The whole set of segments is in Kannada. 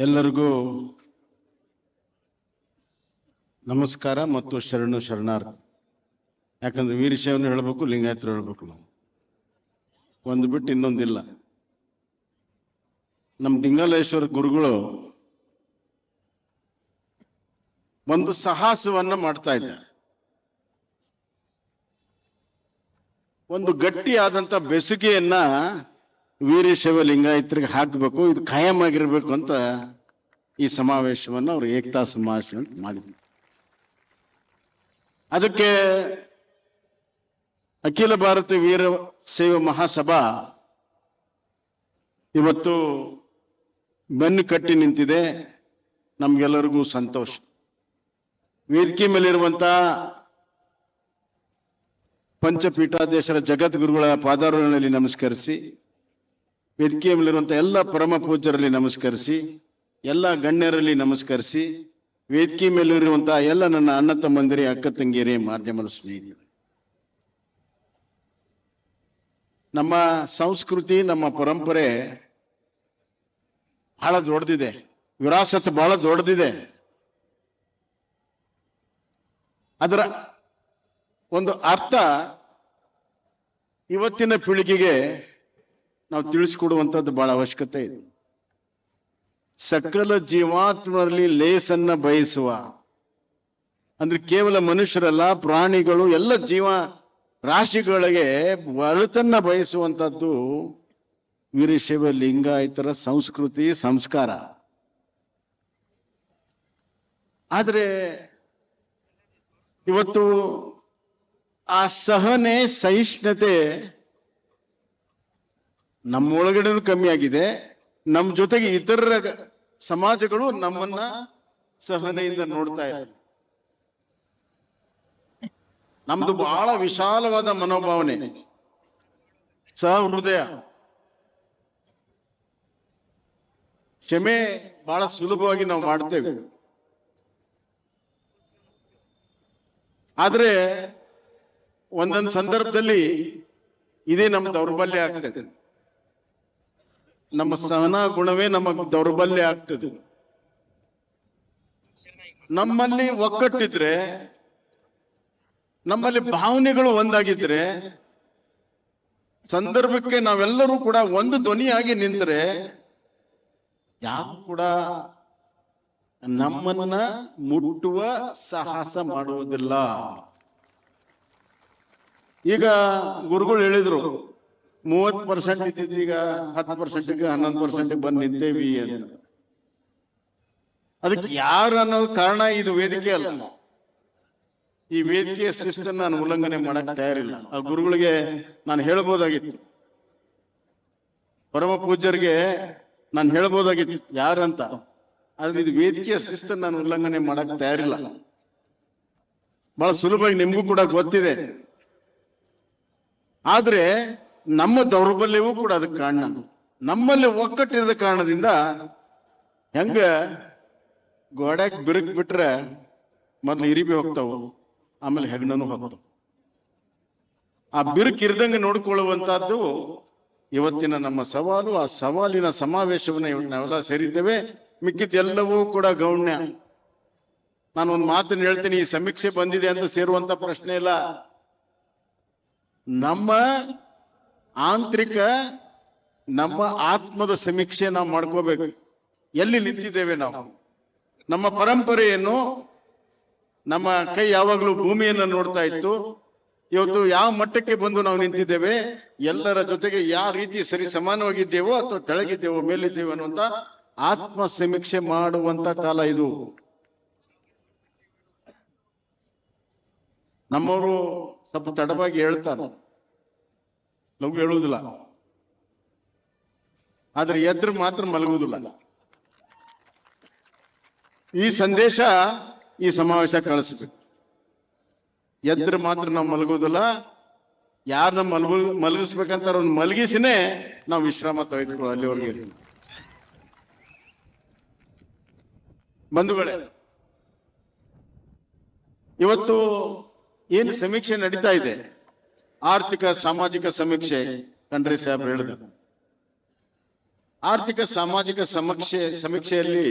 ಎಲ್ಲರಿಗೂ ನಮಸ್ಕಾರ ಮತ್ತು ಶರಣು ಶರಣಾರ್ಥಿ. ಯಾಕಂದ್ರೆ ವೀರಶೈವನು ಹೇಳಬೇಕು, ಲಿಂಗಾಯತರು ಹೇಳಬೇಕು ನಾವು. ಒಂದು ಬಿಟ್ಟು ಇನ್ನೊಂದಿಲ್ಲ. ನಮ್ಮ ಡಿಂಗಲೇಶ್ವರ ಗುರುಗಳು ಒಂದು ಸಾಹಸವನ್ನ ಮಾಡ್ತಾ ಇದ್ದಾರೆ. ಒಂದು ಗಟ್ಟಿಯಾದಂತ ಬೆಸುಗೆಯನ್ನ ವೀರಶೈವ ಲಿಂಗಾಯತರಿಗೆ ಹಾಕಬೇಕು, ಇದು ಖಾಯಂ ಆಗಿರ್ಬೇಕು ಅಂತ ಈ ಸಮಾವೇಶವನ್ನು ಅವರು ಏಕತಾ ಸಮಾವೇಶ ಮಾಡಿದ್ರು. ಅದಕ್ಕೆ ಅಖಿಲ ಭಾರತ ವೀರ ಸೇವ ಮಹಾಸಭಾ ಇವತ್ತು ಬೆನ್ನು ಕಟ್ಟಿ ನಿಂತಿದೆ, ನಮ್ಗೆಲ್ಲರಿಗೂ ಸಂತೋಷ. ವೇದಿಕೆ ಮೇಲಿರುವಂತ ಪಂಚಪೀಠಾಧೀಶರ ಜಗದ್ಗುರುಗಳ ಪಾದಾರೋಹಣದಲ್ಲಿ ನಮಸ್ಕರಿಸಿ. ವೇದಿಕೆಯ ಎಲ್ಲ ಪರಮ ಪೂಜ್ಯರಲ್ಲಿ ನಮಸ್ಕರಿಸಿ, ಎಲ್ಲ ಗಣ್ಯರಲ್ಲಿ ನಮಸ್ಕರಿಸಿ, ವೇದಿಕೆ ಮೇಲಿರುವಂತಹ ಎಲ್ಲ ನನ್ನ ಅಣ್ಣ ತಮ್ಮಂದಿರಿ, ಅಕ್ಕ ತಂಗಿಯರೇ, ಮಾಧ್ಯಮದ ಸ್ನೇಹಿತರು. ನಮ್ಮ ಸಂಸ್ಕೃತಿ, ನಮ್ಮ ಪರಂಪರೆ ಬಹಳ ದೊಡ್ಡದಿದೆ. ವಿರಾಸತ್ ಬಹಳ ದೊಡ್ಡದಿದೆ. ಅದರ ಒಂದು ಅರ್ಥ ಇವತ್ತಿನ ಪೀಳಿಗೆಗೆ ನಾವು ತಿಳಿಸ್ಕೊಡುವಂಥದ್ದು ಬಹಳ ಅವಶ್ಯಕತೆ ಇದೆ. ಸಕಲ ಜೀವಾತ್ಮರಲ್ಲಿ ಲೇಸನ್ನ ಬಯಸುವ, ಅಂದ್ರೆ ಕೇವಲ ಮನುಷ್ಯರಲ್ಲ, ಪ್ರಾಣಿಗಳು, ಎಲ್ಲ ಜೀವ ರಾಶಿಗಳಿಗೆ ಒಳತನ್ನ ಬಯಸುವಂತದ್ದು ವೀರಶೈವ ಲಿಂಗಾಯತರ ಸಂಸ್ಕೃತಿ, ಸಂಸ್ಕಾರ. ಆದ್ರೆ ಇವತ್ತು ಆ ಸಹನೆ, ಸಹಿಷ್ಣುತೆ ನಮ್ಮೊಳಗಡೆನೂ ಕಮ್ಮಿ ಆಗಿದೆ. ನಮ್ಮ ಜೊತೆಗೆ ಇತರ ಸಮಾಜಗಳು ನಮ್ಮನ್ನ ಸಹನೆಯಿಂದ ನೋಡ್ತಾ ಇದ್ದಾರೆ ನಮ್ದು ಬಹಳ ವಿಶಾಲವಾದ ಮನೋಭಾವನೆ. ಸಹ ಹೃದಯ ಕ್ಷಮೆ ಬಹಳ ಸುಲಭವಾಗಿ ನಾವು ಮಾಡ್ತೇವೆ. ಆದ್ರೆ ಒಂದೊಂದು ಸಂದರ್ಭದಲ್ಲಿ ಇದೇ ನಮ್ಮ ದೌರ್ಬಲ್ಯ ಆಗ್ತದೆ. ನಮ್ಮ ಸಹನ ಗುಣವೇ ನಮ್ಮ ದೌರ್ಬಲ್ಯ ಆಗ್ತದೆ. ನಮ್ಮಲ್ಲಿ ಒಕ್ಕಟ್ಟಿದ್ರೆ, ನಮ್ಮಲ್ಲಿ ಭಾವನೆಗಳು ಒಂದಾಗಿದ್ರೆ, ಸಂದರ್ಭಕ್ಕೆ ನಾವೆಲ್ಲರೂ ಕೂಡ ಒಂದು ಧ್ವನಿಯಾಗಿ ನಿಂತರೆ, ಯಾರು ಕೂಡ ನಮ್ಮನ್ನ ಮುಟ್ಟುವ ಸಾಹಸ ಮಾಡುವುದಿಲ್ಲ. ಈಗ ಗುರುಗಳು ಹೇಳಿದ್ರು ಮೂವತ್ ಪರ್ಸೆಂಟ್ ಇದ್ದಿದ್ದು ಈಗ ಹತ್ತು ಪರ್ಸೆಂಟ್ಗೆ ಹನ್ನೊಂದು ಪರ್ಸೆಂಟ್ ಬಂದು ನಿಂತೇವಿ ಅಂತ. ಅದಕ್ಕೆ ಯಾರು ಅನ್ನೋ ಕಾರಣ ಇದು ವೇದಿಕೆ ಅಲ್ಲ. ಈ ವೇದಿಕೆಯ ಶಿಸ್ತನ್ನು ನಾನು ಉಲ್ಲಂಘನೆ ಮಾಡಕ್ ತಯಾರಿಲ್ಲ. ಆ ಗುರುಗಳಿಗೆ ನಾನು ಹೇಳ್ಬೋದಾಗಿತ್ತು. ಪರಮ ಪೂಜ್ಯರಿಗೆ ನಾನು ಹೇಳ್ಬೋದಾಗಿತ್ತು. ಯಾರಂತ ಆದ್ರೆ ಇದು ವೇದಿಕೆಯ ಶಿಸ್ತನ್ನು ನಾನು ಉಲ್ಲಂಘನೆ ಮಾಡಕ್ ತಯಾರಿಲ್ಲ. ಬಹಳ ಸುಲಭವಾಗಿ ನಿಮ್ಗೂ ಕೂಡ ಗೊತ್ತಿದೆ. ಆದ್ರೆ ನಮ್ಮ ದೌರ್ಬಲ್ಯವೂ ಕೂಡ ಅದಕ್ಕೆ ಕಾರಣ. ನಮ್ಮಲ್ಲಿ ಒಕ್ಕಟ್ಟಿರದ ಕಾರಣದಿಂದ ಹೆಂಗ ಗೋಡ್ಯಾಕ್ ಬಿರುಕ್ ಬಿಟ್ರೆ ಮೊದ್ಲು ಇರಿಬಿ ಹೋಗ್ತಾವ, ಆಮೇಲೆ ಹೆಗ್ಣನು ಹೋಗ್ತಾವ. ಆ ಬಿರುಕು ಇರ್ದಂಗೆ ನೋಡ್ಕೊಳ್ಳುವಂತಹದ್ದು ಇವತ್ತಿನ ನಮ್ಮ ಸವಾಲು, ಆ ಸವಾಲಿನ ಸಮಾವೇಶವನ್ನ ಇವತ್ತು ನಾವೆಲ್ಲ ಸೇರಿದ್ದೇವೆ. ಮಿಕ್ಕಿದ್ದೆಲ್ಲವೂ ಕೂಡ ಗೌಣ್ಯ. ನಾನು ಒಂದು ಮಾತನ್ನು ಹೇಳ್ತೀನಿ, ಈ ಸಮೀಕ್ಷೆ ಬಂದಿದೆ ಅಂತ ಸೇರುವಂತ ಪ್ರಶ್ನೆ ಇಲ್ಲ. ನಮ್ಮ ಆಂತರಿಕ ನಮ್ಮ ಆತ್ಮದ ಸಮೀಕ್ಷೆ ನಾವು ಮಾಡ್ಕೋಬೇಕು. ಎಲ್ಲಿ ನಿಂತಿದ್ದೇವೆ ನಾವು? ನಮ್ಮ ಪರಂಪರೆಯನ್ನು ನಮ್ಮ ಕೈ ಯಾವಾಗಲೂ ಭೂಮಿಯನ್ನು ನೋಡ್ತಾ ಇತ್ತು. ಇವತ್ತು ಯಾವ ಮಟ್ಟಕ್ಕೆ ಬಂದು ನಾವು ನಿಂತಿದ್ದೇವೆ? ಎಲ್ಲರ ಜೊತೆಗೆ ಯಾವ ರೀತಿ ಸರಿ ಸಮಾನವಾಗಿದ್ದೇವೋ ಅಥವಾ ತೆಳಗಿದ್ದೇವೋ ಮೇಲಿದ್ದೇವೋ ಅನ್ನುವಂತ ಆತ್ಮ ಸಮೀಕ್ಷೆ ಮಾಡುವಂತ ಕಾಲ ಇದು. ನಮ್ಮವರು ಸ್ವಲ್ಪ ತಡವಾಗಿ ಹೇಳ್ತಾರೆ. ಲಘು ಹೇಳುವುದಿಲ್ಲ. ಆದ್ರೆ ಎದ್ರ ಮಾತ್ರ ಮಲಗುವುದಿಲ್ಲ. ಈ ಸಂದೇಶ ಈ ಸಮಾವೇಶ ಕಳಿಸ್ಬೇಕು ಎದ್ರ ಮಾತ್ರ ನಾವು ಮಲಗುವುದಿಲ್ಲ. ಯಾರನ್ನ ಮಲಗು ಮಲಗಿಸ್ಬೇಕಂತ ಅವ್ರನ್ನ ಮಲಗಿಸಿನೇ ನಾವು ವಿಶ್ರಾಮ ತೆಗೆದುಕೊಳ್ಳೋ ಅಲ್ಲಿವರೆಗೆ ಬಂಧುಗಳೇ, ಇವತ್ತು ಏನು ಸಮೀಕ್ಷೆ ನಡೀತಾ ಇದೆ? ಆರ್ಥಿಕ ಸಾಮಾಜಿಕ ಸಮೀಕ್ಷೆ ಖಂಡ್ರೆ ಸಾಹೇಬ್ ಹೇಳಿದ ಆರ್ಥಿಕ ಸಾಮಾಜಿಕ ಸಮೀಕ್ಷೆ, ಸಮೀಕ್ಷೆಯಲ್ಲಿ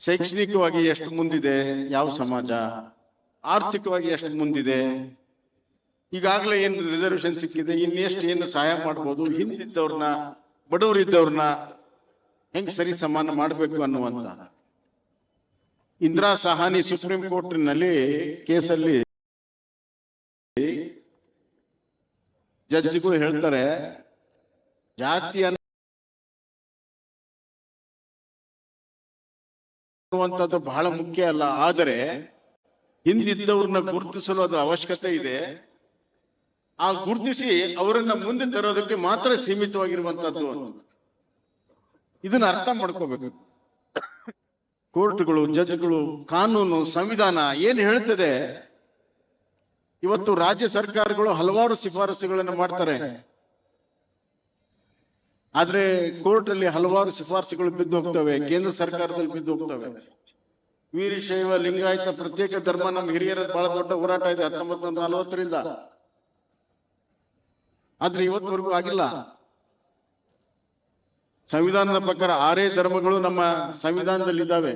ಶೈಕ್ಷಣಿಕವಾಗಿ ಎಷ್ಟು ಮುಂದಿದೆ, ಯಾವ ಸಮಾಜ? ಆರ್ಥಿಕವಾಗಿ ಎಷ್ಟು ಮುಂದಿದೆ? ಈಗಾಗಲೇ ಏನು ರಿಸರ್ವೇಶನ್ ಸಿಕ್ಕಿದೆ, ಇನ್ನೆಷ್ಟು ಏನು ಸಹಾಯ ಮಾಡ್ಬೋದು? ಹಿಂದಿದ್ದವ್ರನ್ನ, ಬಡವರಿದ್ದವ್ರನ್ನ ಹೆಂಗ್ ಸರಿ ಸಮಾನ ಮಾಡಬೇಕು ಅನ್ನುವಂತ. ಇಂದಿರಾ ಸಹಾನಿ ಸುಪ್ರೀಂ ಕೋರ್ಟ್ನಲ್ಲಿ ಕೇಸಲ್ಲಿ ಜಡ್ಜಿಗಳು ಹೇಳ್ತಾರೆ, ಜಾತಿ ಬಹಳ ಮುಖ್ಯ ಅಲ್ಲ. ಆದರೆ ಹಿಂದಿದ್ದವ್ರನ್ನ ಗುರುತಿಸಲು ಅದು ಅವಶ್ಯಕತೆ ಇದೆ. ಆ ಗುರುತಿಸಿ ಅವರನ್ನ ಮುಂದೆ ತರೋದಕ್ಕೆ ಮಾತ್ರ ಸೀಮಿತವಾಗಿರುವಂತದ್ದು ಇದನ್ನ ಅರ್ಥ ಮಾಡ್ಕೋಬೇಕು. ಕೋರ್ಟ್ಗಳು, ಜಡ್ಜ್ಗಳು, ಕಾನೂನು, ಸಂವಿಧಾನ ಏನ್ ಹೇಳ್ತದೆ ಇವತ್ತು ರಾಜ್ಯ ಸರ್ಕಾರಗಳು ಹಲವಾರು ಶಿಫಾರಸುಗಳನ್ನು ಮಾಡ್ತಾರೆ. ಆದ್ರೆ ಕೋರ್ಟ್ ಅಲ್ಲಿ ಹಲವಾರು ಶಿಫಾರಸುಗಳು ಬಿದ್ದು ಹೋಗ್ತವೆ, ಕೇಂದ್ರ ಸರ್ಕಾರದಲ್ಲಿ ಬಿದ್ದು ಹೋಗ್ತವೆ. ವೀರಶೈವ ಲಿಂಗಾಯತ ಪ್ರತ್ಯೇಕ ಧರ್ಮ ನಮ್ಮ ಹಿರಿಯರ ಬಹಳ ದೊಡ್ಡ ಹೋರಾಟ ಇದೆ ಹತ್ತೊಂಬತ್ ನಲವತ್ತರಿಂದ. ಆದ್ರೆ ಇವತ್ತವರೆಗೂ ಆಗಿಲ್ಲ. ಸಂವಿಧಾನದ ಪ್ರಕಾರ ಆರೇ ಧರ್ಮಗಳು ನಮ್ಮ ಸಂವಿಧಾನದಲ್ಲಿ ಇದ್ದಾವೆ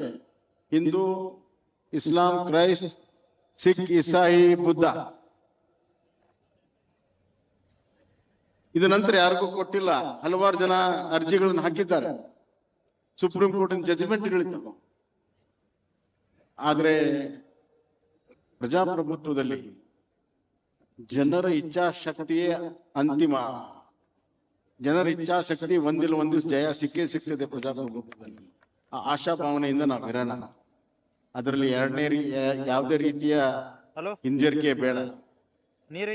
ಹಿಂದೂ, ಇಸ್ಲಾಂ ಕ್ರೈಸ್ಟ್ ಸಿಖ್, ಇಸಾಯಿ, ಬುದ್ಧ. ಇದು ನಂತರ ಯಾರಿಗೂ ಕೊಟ್ಟಿಲ್ಲ. ಹಲವಾರು ಜನ ಅರ್ಜಿಗಳನ್ನು ಹಾಕಿದ್ದಾರೆ. ಸುಪ್ರೀಂ ಕೋರ್ಟಿನ ಜಜ್ಮೆಂಟ್ಗಳಿದ್ದವು ಆದ್ರೆ ಪ್ರಜಾಪ್ರಭುತ್ವದಲ್ಲಿ ಜನರ ಇಚ್ಛಾಶಕ್ತಿಯೇ ಅಂತಿಮ. ಜನರ ಇಚ್ಛಾಶಕ್ತಿ ಒಂದಿಲ್ಲ ಒಂದು ಜಯ ಸಿಕ್ಕೇ ಸಿಗ್ತದೆ ಪ್ರಜಾಪ್ರಭುತ್ವದಲ್ಲಿ. ಆ ಆಶಾಭಾವನೆಯಿಂದ ನಾವು ಇರೋಣ ಅದರಲ್ಲಿ ಎರಡನೇ ಯಾವುದೇ ರೀತಿಯ ಹಿಂಜರಿಕೆ ಬೇಡ.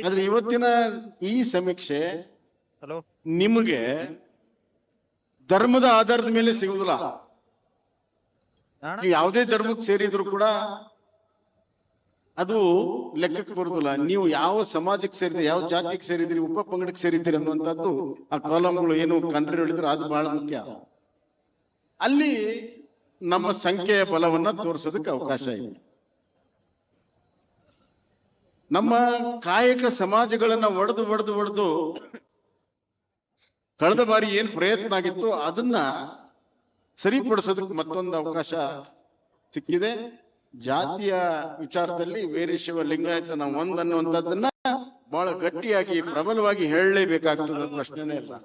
ಆದ್ರೆ ಇವತ್ತಿನ ಈ ಸಮೀಕ್ಷೆ ಹಲೋ? ನಿಮಗೆ ಧರ್ಮದ ಆಧಾರದ ಮೇಲೆ ಸಿಗುದಿಲ್ಲ ನೀವು ಯಾವುದೇ ಧರ್ಮಕ್ಕೆ ಸೇರಿದ್ರು ಕೂಡ ಅದು ಲೆಕ್ಕಕ್ಕೆ ಬರುದಿಲ್ಲ ನೀವು ಯಾವ ಸಮಾಜಕ್ಕೆ ಸೇರಿದ್ರಿ ಯಾವ ಜಾತಿಗೆ ಸೇರಿದ್ರಿ ಉಪ ಪಂಗಡಕ್ಕೆ ಸೇರಿದ್ದೀರಿ ಅನ್ನುವಂಥದ್ದು ಆ ಕಾಲಂಗಳು ಏನು ಕಂಡ್ರಿ ಹೇಳಿದ್ರು ಅದು ಬಹಳ ಮುಖ್ಯ. ಅಲ್ಲಿ ನಮ್ಮ ಸಂಖ್ಯೆಯ ಬಲವನ್ನ ತೋರಿಸೋದಕ್ಕೆ ಅವಕಾಶ ಇದೆ. ನಮ್ಮ ಕಾಯಕ ಸಮಾಜಗಳನ್ನ ಒಡೆದು ಒಡೆದು ಒಡೆದು ಕಳೆದ ಬಾರಿ ಏನ್ ಪ್ರಯತ್ನ ಆಗಿತ್ತು, ಅದನ್ನ ಸರಿಪಡಿಸೋದಕ್ಕೆ ಮತ್ತೊಂದು ಅವಕಾಶ ಸಿಕ್ಕಿದೆ. ಜಾತಿಯ ವಿಚಾರದಲ್ಲಿ ವೀರಶೈವ ಲಿಂಗಾಯತ ನಾವು ಒಂದನ್ನುವಂಥದ್ದನ್ನ ಬಹಳ ಗಟ್ಟಿಯಾಗಿ, ಪ್ರಬಲವಾಗಿ ಹೇಳಲೇಬೇಕಾಗ್ತದೆ ಪ್ರಶ್ನೆನೇ ಇಲ್ಲ.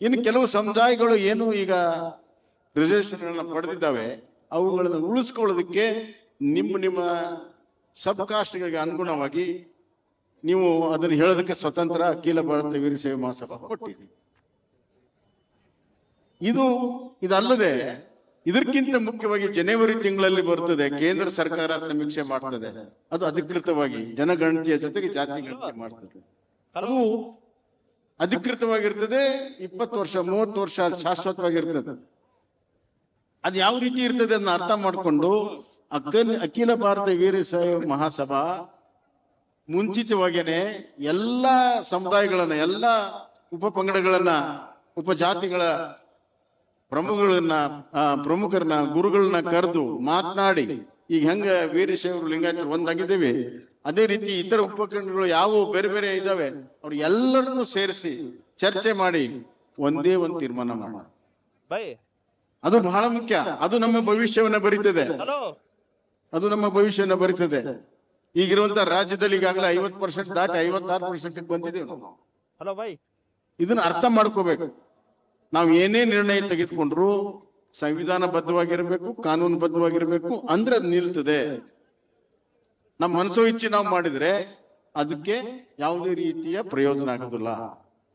ಇನ್ನು ಕೆಲವು ಸಮುದಾಯಗಳು ಏನು ಈಗ ರಿಸರ್ವೇಶನ್ ಪಡೆದಿದ್ದಾವೆ, ಅವುಗಳನ್ನು ಉಳಿಸ್ಕೊಳ್ಳೋದಕ್ಕೆ ನಿಮ್ಮ ನಿಮ್ಮ ಸಬ್ ಕಾಸ್ಟ್ಗಳಿಗೆ ಅನುಗುಣವಾಗಿ ನೀವು ಅದನ್ನು ಹೇಳೋದಕ್ಕೆ ಸ್ವತಂತ್ರ ಅಖಿಲ ಭಾರತ ವೀರಶೈವ ಮಹಾಸಭಾ ಕೊಟ್ಟಿದೆ ಇದು ಇದಲ್ಲದೆ ಇದಕ್ಕಿಂತ ಮುಖ್ಯವಾಗಿ ಜನವರಿ ತಿಂಗಳಲ್ಲಿ ಬರ್ತದೆ, ಕೇಂದ್ರ ಸರ್ಕಾರ ಸಮೀಕ್ಷೆ ಮಾಡ್ತದೆ. ಅದು ಅಧಿಕೃತವಾಗಿ ಜನಗಣತಿಯ ಜೊತೆಗೆ ಜಾತಿ ಗಣತಿ ಮಾಡ್ತದೆ. ಅದು ಅಧಿಕೃತವಾಗಿರ್ತದೆ, ಇಪ್ಪತ್ತು ವರ್ಷ, ಮೂವತ್ತು ವರ್ಷ ಶಾಶ್ವತವಾಗಿರ್ತದೆ. ಅದು ಯಾವ ರೀತಿ ಇರ್ತದೆ ಅದನ್ನ ಅರ್ಥ ಮಾಡಿಕೊಂಡು ಅಖಿಲ ಅಖಿಲ ಭಾರತ ವೀರ ಮಹಾಸಭಾ ಮುಂಚಿತವಾಗೇನೆ ಎಲ್ಲಾ ಸಮುದಾಯಗಳನ್ನ, ಎಲ್ಲಾ ಉಪ ಪಂಗಡಗಳನ್ನ ಉಪಜಾತಿಗಳ ಪ್ರಮುಖಗಳನ್ನ ಪ್ರಮುಖರನ್ನ ಗುರುಗಳನ್ನ ಕರೆದು ಮಾತನಾಡಿ ಈಗ ಹೆಂಗ ವೀರಶೈವರು ಲಿಂಗಾಯತರು ಒಂದಾಗಿದ್ದೇವೆ ಅದೇ ರೀತಿ ಇತರ ಉಪಕರಣಗಳು ಯಾವ ಬೇರೆ ಬೇರೆ ಇದಾವೆ ಅವ್ರು ಎಲ್ಲರನ್ನು ಸೇರಿಸಿ ಚರ್ಚೆ ಮಾಡಿ ಒಂದೇ ಒಂದು ತೀರ್ಮಾನ ಮಾಡ ಬೈ. ಅದು ಬಹಳ ಮುಖ್ಯ. ಅದು ನಮ್ಮ ಭವಿಷ್ಯವನ್ನ ಬರೀತದೆ. ಅದು ನಮ್ಮ ಭವಿಷ್ಯವನ್ನ ಬರೀತದೆ. ಈಗಿರುವಂತ ರಾಜ್ಯದಲ್ಲಿ ಈಗಾಗಲೇ ಐವತ್ ಪರ್ಸೆಂಟ್ ದಾಟಿ ಐವತ್ತಾರು ಪರ್ಸೆಂಟ್ ಬಂದಿದೆ. ಇದನ್ನ ಅರ್ಥ ಮಾಡ್ಕೋಬೇಕು. ನಾವು ಏನೇ ನಿರ್ಣಯ ತೆಗೆದುಕೊಂಡ್ರು ಸಂವಿಧಾನಬದ್ಧವಾಗಿರ್ಬೇಕು, ಕಾನೂನುಬದ್ಧವಾಗಿರ್ಬೇಕು, ಅಂದ್ರೆ ಅದು ನಿಲ್ತದೆ. ನಮ್ಮ ಮನಸ್ಸು ಇಚ್ಛೆ ನಾವು ಮಾಡಿದ್ರೆ ಅದಕ್ಕೆ ಯಾವುದೇ ರೀತಿಯ ಪ್ರಯೋಜನ ಆಗೋದಿಲ್ಲ.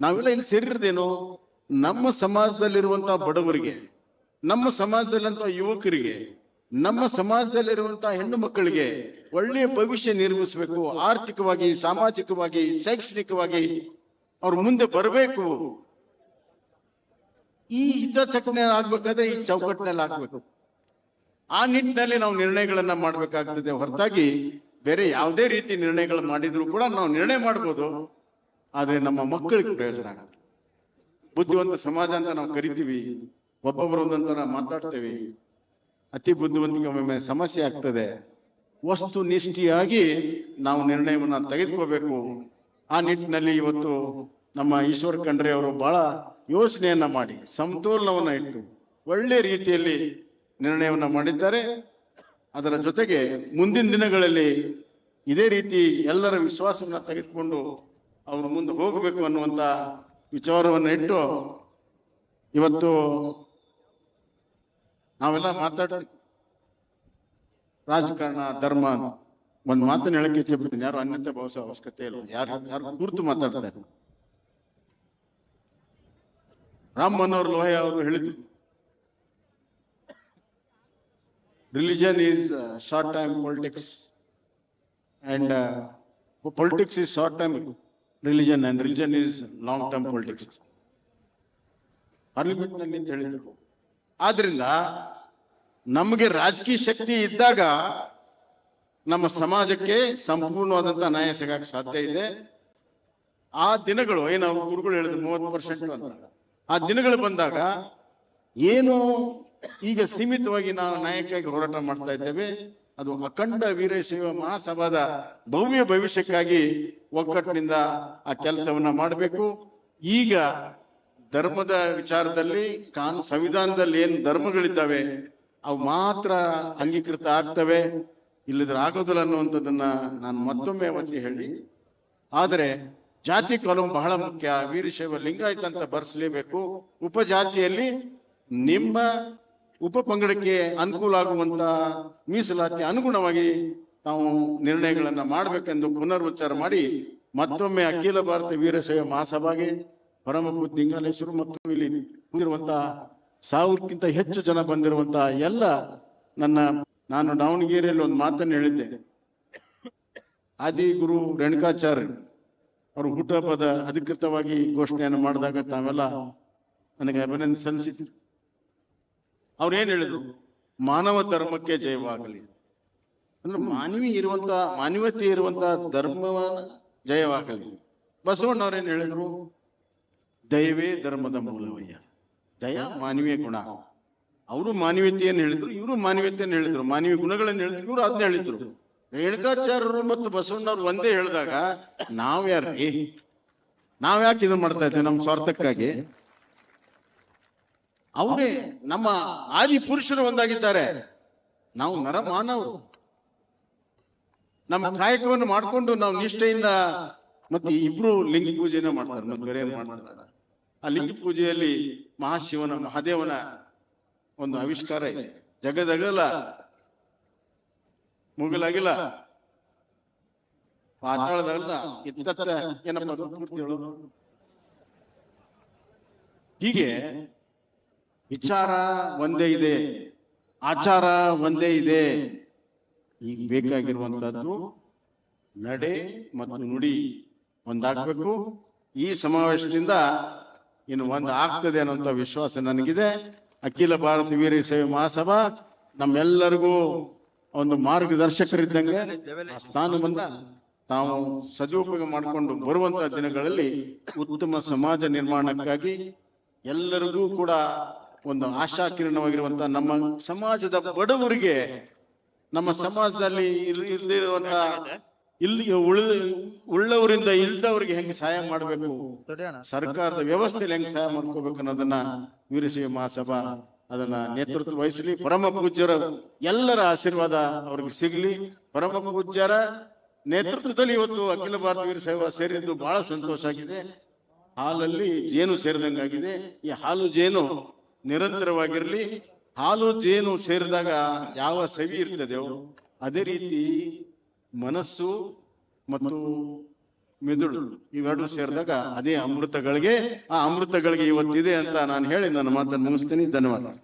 ನಾವೆಲ್ಲ ಇಲ್ಲಿ ಸೇರಿರೋದೇನು? ನಮ್ಮ ಸಮಾಜದಲ್ಲಿರುವಂತಹ ಬಡವರಿಗೆ, ನಮ್ಮ ಸಮಾಜದಲ್ಲಿರುವಂತಹ ಯುವಕರಿಗೆ, ನಮ್ಮ ಸಮಾಜದಲ್ಲಿರುವಂತಹ ಹೆಣ್ಣು ಮಕ್ಕಳಿಗೆ ಒಳ್ಳೆಯ ಭವಿಷ್ಯ ನಿರ್ಮಿಸಬೇಕು. ಆರ್ಥಿಕವಾಗಿ, ಸಾಮಾಜಿಕವಾಗಿ, ಶೈಕ್ಷಣಿಕವಾಗಿ ಅವ್ರ ಮುಂದೆ ಬರಬೇಕು. ಈ ಹಿತಾಸಕ್ತಿನ ಆಗ್ಬೇಕಾದ್ರೆ ಈ ಚೌಕಟ್ಟಿನಲ್ಲಿ ಆಗ್ಬೇಕು ಆ ನಿಟ್ಟಿನಲ್ಲಿ ನಾವು ನಿರ್ಣಯಗಳನ್ನ ಮಾಡ್ಬೇಕಾಗ್ತದೆ. ಹೊರತಾಗಿ ಬೇರೆ ಯಾವುದೇ ರೀತಿ ನಿರ್ಣಯಗಳು ಮಾಡಿದ್ರು ಕೂಡ ನಾವು ನಿರ್ಣಯ ಮಾಡ್ಬೋದು. ಆದ್ರೆ ನಮ್ಮ ಮಕ್ಕಳಿಗೆ ಪ್ರಯೋಜನ ಆಗುತ್ತೆ ಬುದ್ಧಿವಂತ ಸಮಾಜ ಅಂತ ನಾವು ಕರಿತೀವಿ. ಒಬ್ಬೊಬ್ಬರು ಒಂದೊಂದರ ಮಾತಾಡ್ತೇವೆ. ಅತಿ ಬುದ್ಧಿವಂತಿಕೆ ಒಮ್ಮೆ ಸಮಸ್ಯೆ ಆಗ್ತದೆ. ವಸ್ತು ನಿಷ್ಠಿಯಾಗಿ ನಾವು ನಿರ್ಣಯವನ್ನ ತೆಗೆದುಕೋಬೇಕು. ಆ ನಿಟ್ಟಿನಲ್ಲಿ ಇವತ್ತು ನಮ್ಮ ಈಶ್ವರ ಖಂಡ್ರೆ ಅವರು ಬಹಳ ಯೋಚನೆಯನ್ನ ಮಾಡಿ, ಸಮತೋಲನವನ್ನ ಇಟ್ಟು, ಒಳ್ಳೆ ರೀತಿಯಲ್ಲಿ ನಿರ್ಣಯವನ್ನ ಮಾಡಿದ್ದಾರೆ. ಅದರ ಜೊತೆಗೆ ಮುಂದಿನ ದಿನಗಳಲ್ಲಿ ಇದೇ ರೀತಿ ಎಲ್ಲರ ವಿಶ್ವಾಸವನ್ನ ತೆಗೆದುಕೊಂಡು ಅವರು ಮುಂದೆ ಹೋಗಬೇಕು ಅನ್ನುವಂತ ವಿಚಾರವನ್ನ ಇಟ್ಟು ಇವತ್ತು ನಾವೆಲ್ಲ ಮಾತಾಡ್ತೀವಿ ರಾಜಕಾರಣ, ಧರ್ಮ ಒಂದ್ ಮಾತನ್ನ ಹೇಳಕ್ಕೆ ಇಚ್ಛೆ ಬಿಡ್ತೀನಿ ಯಾರು ಅನ್ಯತೆ ಭಾವಿಸೋ ಅವಶ್ಯಕತೆ ಇಲ್ಲ. ಯಾರು ಯಾರು ಕುರಿತು ಮಾತಾಡ್ತಾರೆ ರಾಮ್ ಮನೋಹರ್ ಲೋಹಿಯಾ ಅವರು ಹೇಳಿದ್ರು religion is short time politics and politics is short time religion and religion is long term politics ಪಾರ್ಲಿಮೆಂಟ್ನಲ್ಲಿ ಅಂತ ಹೇಳಿದ್ರು. ಆದ್ರಿಂದ ನಮಗೆ ರಾಜಕೀಯ ಶಕ್ತಿ ಇದ್ದಾಗ ನಮ್ಮ ಸಮಾಜಕ್ಕೆ ಸಂಪೂರ್ಣವಾದಂತ ನ್ಯಾಯ ಸಿಗಕ್ಕೆ ಸಾಧ್ಯ ಇದೆ. ಆ ದಿನಗಳು ಏನು ಗುರುಗಳು ಹೇಳಿದ್ರು ಮೂವತ್ತು ಪರ್ಸೆಂಟ್ ಅಂತ. ಆ ದಿನಗಳು ಬಂದಾಗ ಏನು ಈಗ ಸೀಮಿತವಾಗಿ ನಾವು ನಾಯಕಿಯಾಗಿ ಹೋರಾಟ ಮಾಡ್ತಾ ಇದ್ದೇವೆ. ಅದು ಅಖಂಡ ವೀರಶೈವ ಮಹಾಸಭಾದ ಭವ್ಯ ಭವಿಷ್ಯಕ್ಕಾಗಿ ಒಗ್ಗಟ್ಟಿನಿಂದ ಆ ಕೆಲಸವನ್ನ ಮಾಡಬೇಕು. ಈಗ ಧರ್ಮದ ವಿಚಾರದಲ್ಲಿ, ಕಾನ್ ಸಂವಿಧಾನದಲ್ಲಿ ಏನು ಧರ್ಮಗಳಿದ್ದಾವೆ, ಅವು ಮಾತ್ರ ಅಂಗೀಕೃತ ಆಗ್ತವೆ ಇಲ್ಲದ್ರೆ ಆಗೋದಿಲ್ಲ ಅನ್ನುವಂಥದ್ದನ್ನ ನಾನು ಮತ್ತೊಮ್ಮೆ ಒತ್ತಿ ಹೇಳಿ. ಆದರೆ ಜಾತಿ ಕಾನೂನು ಬಹಳ ಮುಖ್ಯ. ವೀರಶೈವ ಲಿಂಗಾಯತ ಅಂತ ಬರ್ಸಲೇಬೇಕು. ಉಪಜಾತಿಯಲ್ಲಿ ನಿಮ್ಮ ಉಪ ಪಂಗಡಕ್ಕೆ ಅನುಕೂಲ ಆಗುವಂತ ಮೀಸಲಾತಿ ಅನುಗುಣವಾಗಿ ತಾವು ನಿರ್ಣಯಗಳನ್ನ ಮಾಡಬೇಕೆಂದು ಪುನರುಚ್ಚಾರ ಮಾಡಿ ಮತ್ತೊಮ್ಮೆ ಅಖಿಲ ಭಾರತ ವೀರಶೈವ ಮಹಾಸಭಾಗೆ ಪರಮ ಲಿಂಗಾಲೇಶ್ವರು ಲಿಂಗಾಲೇಶ್ವರ ಮತ್ತು ಇಲ್ಲಿ ಹೊಂದಿರುವಂತಹ ಸಾವಿರಕ್ಕಿಂತ ಹೆಚ್ಚು ಜನ ಬಂದಿರುವಂತಹ ಎಲ್ಲ ನನ್ನ ನಾನು ದಾವಣಗೆರೆಯಲ್ಲಿ ಒಂದು ಮಾತನ್ನು ಹೇಳಿದ್ದೆ. ಆದಿ ಗುರು ರೇಣುಕಾಚಾರ್ಯ ಅವರು ಹುಟ್ಟುಹಬ್ಬದ ಅಧಿಕೃತವಾಗಿ ಘೋಷಣೆಯನ್ನು ಮಾಡಿದಾಗ ತಾವೆಲ್ಲ ನನಗೆ ಅಭಿನಂದನೆ ಸಲ್ಲಿಸಿದ್ರು ಅವ್ರು ಏನ್ ಹೇಳಿದ್ರು? ಮಾನವ ಧರ್ಮಕ್ಕೆ ಜಯವಾಗಲಿ. ಅಂದ್ರೆ ಮಾನವಿ ಇರುವಂತ ಮಾನವತೆ ಇರುವಂತ ಧರ್ಮವ ಜಯವಾಗಲಿ. ಬಸವಣ್ಣವ್ರೇನ್ ಹೇಳಿದ್ರು? ದಯವೇ ಧರ್ಮದ ಮೂಲವಯ್ಯ. ದಯ ಮಾನವೀಯ ಗುಣ. ಅವರು ಮಾನವೀಯತೆಯನ್ನು ಹೇಳಿದ್ರು? ಇವರು ಮಾನವೀಯತೆಯನ್ನು ಹೇಳಿದ್ರು? ಮಾನವೀಯ ಗುಣಗಳನ್ನು ಹೇಳಿದ್ರು, ಇವರು ಅದನ್ನ ಹೇಳಿದ್ರು. ರೇಣುಕಾಚಾರ್ಯರು ಮತ್ತು ಬಸವಣ್ಣವ್ರು ಒಂದೇ ಹೇಳಿದಾಗ, ನಾವ್ ಯಾರ್ರಿ? ನಾವ್ ಯಾಕೆ ಇದನ್ನ ಮಾಡ್ತಾ ಇದ್ದೀವಿ ನಮ್ಮ ಸ್ವಾರ್ಥಕ್ಕಾಗಿ? ಅವರೇ ನಮ್ಮ ಆದಿ ಪುರುಷರು ಒಂದಾಗಿದ್ದಾರೆ. ನಾವು ನರ ಮಾನವರು ನಮ್ಮ ಕಾಯಕವನ್ನು ಮಾಡಿಕೊಂಡು ನಾವು ನಿಷ್ಠೆಯಿಂದ ಮತ್ತೆ ಇಬ್ರು ಲಿಂಗ ಪೂಜೆನ ಮಾಡ್ತಾರೆ, ಮತ್ತೆ ಬೇರೆ ಮಾಡ್ತಾರೆ? ಆ ಲಿಂಗ ಪೂಜೆಯಲ್ಲಿ ಮಹಾಶಿವನ, ಮಹಾದೇವನ ಒಂದು ಆವಿಷ್ಕಾರ ಇದೆ. ಜಗದಗಲ ಮುಗಿಲಾಗಿಲ್ಲ. ಪಾತಾಳದಲ್ಲ. ಇತ್ತ ಏನಪ್ಪ? ಹೀಗೆ ವಿಚಾರ ಒಂದೇ ಇದೆ ಆಚಾರ ಒಂದೇ ಇದೆ. ಈಗ ಬೇಕಾಗಿರುವಂತದ್ದು ನಡೆ ಮತ್ತು ನುಡಿ ಒಂದಾಗಬೇಕು. ಈ ಸಮಾವೇಶದಿಂದ ಇನ್ನು ಒಂದು ಆಗ್ತದೆ ಅನ್ನೋಂಥ ವಿಶ್ವಾಸ ನನಗಿದೆ. ಅಖಿಲ ಭಾರತ ವೀರ ಸೇವೆ ಮಹಾಸಭಾ ನಮ್ಮೆಲ್ಲರಿಗೂ ಒಂದು ಮಾರ್ಗದರ್ಶಕರಿದ್ದಂಗೆ ಆ ಸ್ಥಾನವನ್ನ ತಾವು ಸದುಪಯೋಗ ಮಾಡಿಕೊಂಡು ಬರುವಂತಹ ದಿನಗಳಲ್ಲಿ ಉತ್ತಮ ಸಮಾಜ ನಿರ್ಮಾಣಕ್ಕಾಗಿ ಎಲ್ಲರಿಗೂ ಕೂಡ ಒಂದು ಆಶಾಕಿರಣವಾಗಿರುವಂತ ನಮ್ಮ ಸಮಾಜದ ಬಡವರಿಗೆ ನಮ್ಮ ಸಮಾಜದಲ್ಲಿ ಇರುವಂತ ಇಲ್ಲಿ ಉಳಿದ ಉಳ್ಳವರಿಂದ ಇಲ್ದವರಿಗೆ ಹೆಂಗೆ ಸಹಾಯ ಮಾಡಬೇಕು? ಸರ್ಕಾರದ ವ್ಯವಸ್ಥೆಯಲ್ಲಿ ಹೆಂಗ್ ಸಹಾಯ ಮಾಡ್ಕೋಬೇಕು ಅನ್ನೋದನ್ನ ವೀರಶೈವ ಮಹಾಸಭಾ ಅದನ್ನ ನೇತೃತ್ವ ವಹಿಸಲಿ. ಪರಮ ಪೂಜ್ಯರ ಎಲ್ಲರ ಆಶೀರ್ವಾದ ಅವ್ರಿಗೆ ಸಿಗ್ಲಿ. ಪರಮ ಪೂಜ್ಯರ ನೇತೃತ್ವದಲ್ಲಿ ಇವತ್ತು ಅಖಿಲ ಭಾರತ ವೀರ ಸೇವಾ ಸೇರಿದ್ದು ಬಹಳ ಸಂತೋಷ ಆಗಿದೆ. ಹಾಲಲ್ಲಿ ಜೇನು ಸೇರಿದಂಗಾಗಿದೆ. ಈ ಹಾಲು ಜೇನು ನಿರಂತರವಾಗಿರ್ಲಿ. ಹಾಲು ಜೇನು ಸೇರಿದಾಗ ಯಾವ ಸವಿ ಇರ್ತದೆಯೋ ಅದೇ ರೀತಿ ಮನಸ್ಸು ಮತ್ತು ಮೆದುಳು ಇವೆರಡು ಸೇರಿದಾಗ ಅದೇ ಅಮೃತಗಳಿಗೆ ಆ ಅಮೃತಗಳಿಗೆ ಇವತ್ತಿದೆ ಅಂತ ನಾನು ಹೇಳಿ ನನ್ನ ಮಾತನ್ನು ಮುಗಿಸ್ತೀನಿ. ಧನ್ಯವಾದ.